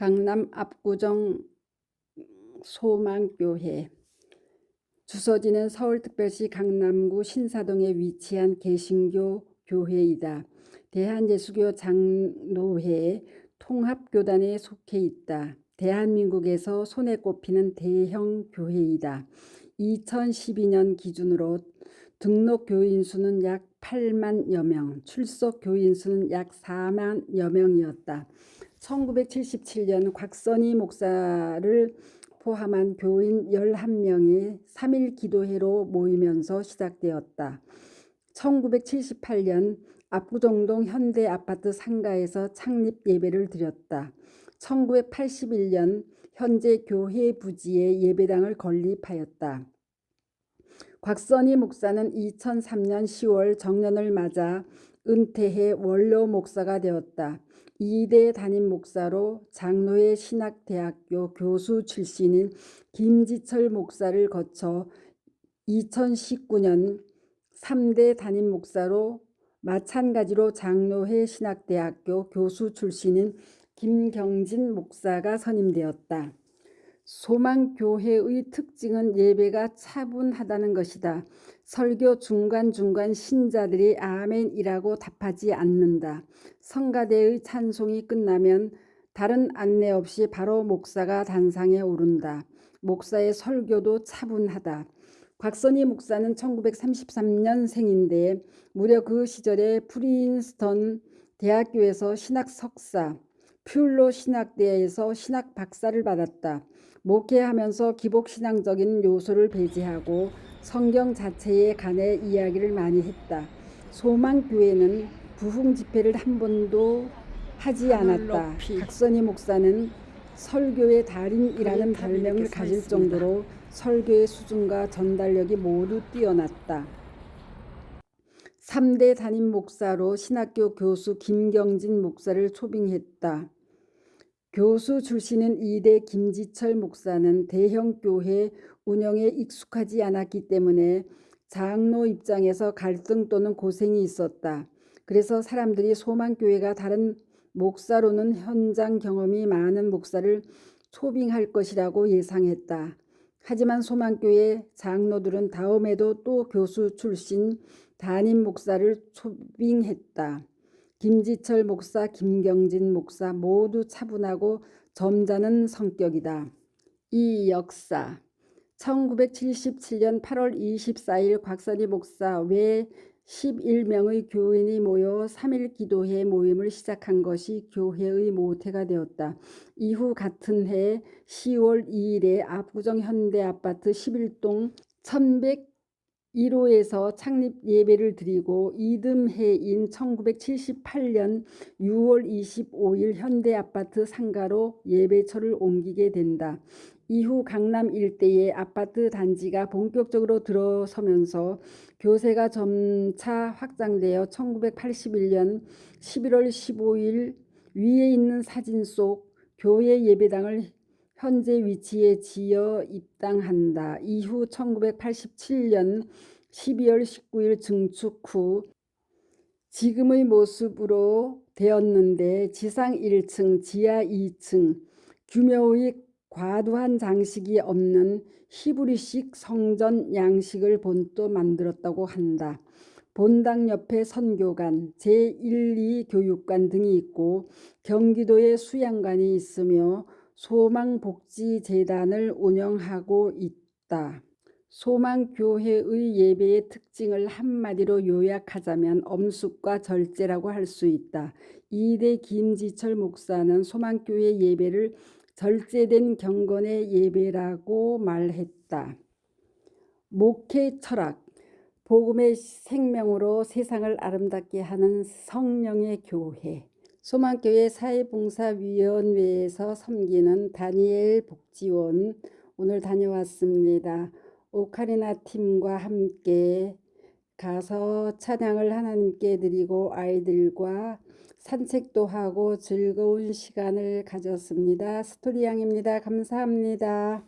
강남 압구정 소망교회 주소지는 서울특별시 강남구 신사동에 위치한 개신교 교회이다. 대한예수교 장로회 통합교단에 속해 있다. 대한민국에서 손에 꼽히는 대형 교회이다. 2012년 기준으로 등록 교인 수는 약 8만여 명, 출석 교인 수는 약 4만여 명이었다. 1977년 곽선희 목사를 포함한 교인 11명이 3일 기도회로 모이면서 시작되었다. 1978년 압구정동 현대 아파트 상가에서 창립 예배를 드렸다. 1981년 현재 교회 부지에 예배당을 건립하였다. 곽선희 목사는 2003년 10월 정년을 맞아 은퇴해 원로 목사가 되었다. 이대 담임 목사로 장로회 신학대학교 교수 출신인 김지철 목사를 거쳐 2019년 3대 담임 목사로 마찬가지로 장로회 신학대학교 교수 출신인 김경진 목사가 선임되었다. 소망교회의 특징은 예배가 차분하다는 것이다. 설교 중간중간 신자들이 아멘이라고 답하지 않는다. 성가대의 찬송이 끝나면 다른 안내 없이 바로 목사가 단상에 오른다. 목사의 설교도 차분하다. 곽선희 목사는 1933년 생인데 무려 그 시절에 프린스턴 대학교에서 신학 석사, 퓰로 신학대에서 신학 박사를 받았다. 목회하면서 기복신앙적인 요소를 배제하고 성경 자체에 관해 이야기를 많이 했다. 소망교회는 부흥 집회를 한 번도 하지 않았다. 박선희 목사는 설교의 달인이라는 별명을 가질 정도로 설교의 수준과 전달력이 모두 뛰어났다. 3대 담임 목사로 신학교 교수 김경진 목사를 초빙했다. 교수 출신인 2대 김지철 목사는 대형 교회 운영에 익숙하지 않았기 때문에 장로 입장에서 갈등 또는 고생이 있었다. 그래서 사람들이 소망교회가 다른 목사로는 현장 경험이 많은 목사를 초빙할 것이라고 예상했다. 하지만 소망교회 장로들은 다음에도 또 교수 출신 담임 목사를 초빙했다. 김지철 목사, 김경진 목사 모두 차분하고 점잖은 성격이다. 이 역사 1977년 8월 24일 곽선희 목사 외 11명의 교인이 모여 3일 기도회 모임을 시작한 것이 교회의 모태가 되었다. 이후 같은 해 10월 2일에 압구정 현대 아파트 11동 1101호에서 창립 예배를 드리고 이듬해인 1978년 6월 25일 현대아파트 상가로 예배처를 옮기게 된다. 이후 강남 일대의 아파트 단지가 본격적으로 들어서면서 교세가 점차 확장되어 1981년 11월 15일 위에 있는 사진 속 교회 예배당을 현재 위치에 지어 입당한다. 이후 1987년 12월 19일 증축 후 지금의 모습으로 되었는데 지상 1층, 지하 2층, 규모의 과도한 장식이 없는 히브리식 성전 양식을 본또 만들었다고 한다. 본당 옆에 선교관, 제1, 2 교육관 등이 있고 경기도에 수양관이 있으며 소망복지재단을 운영하고 있다. 소망교회의 예배의 특징을 한마디로 요약하자면 엄숙과 절제라고 할 수 있다. 이대 김지철 목사는 소망교회 예배를 절제된 경건의 예배라고 말했다. 목회 철학, 복음의 생명으로 세상을 아름답게 하는 성령의 교회. 소망교회 사회봉사위원회에서 섬기는 다니엘 복지원 오늘 다녀왔습니다. 오카리나 팀과 함께 가서 찬양을 하나님께 드리고 아이들과 산책도 하고 즐거운 시간을 가졌습니다. 스토리양입니다. 감사합니다.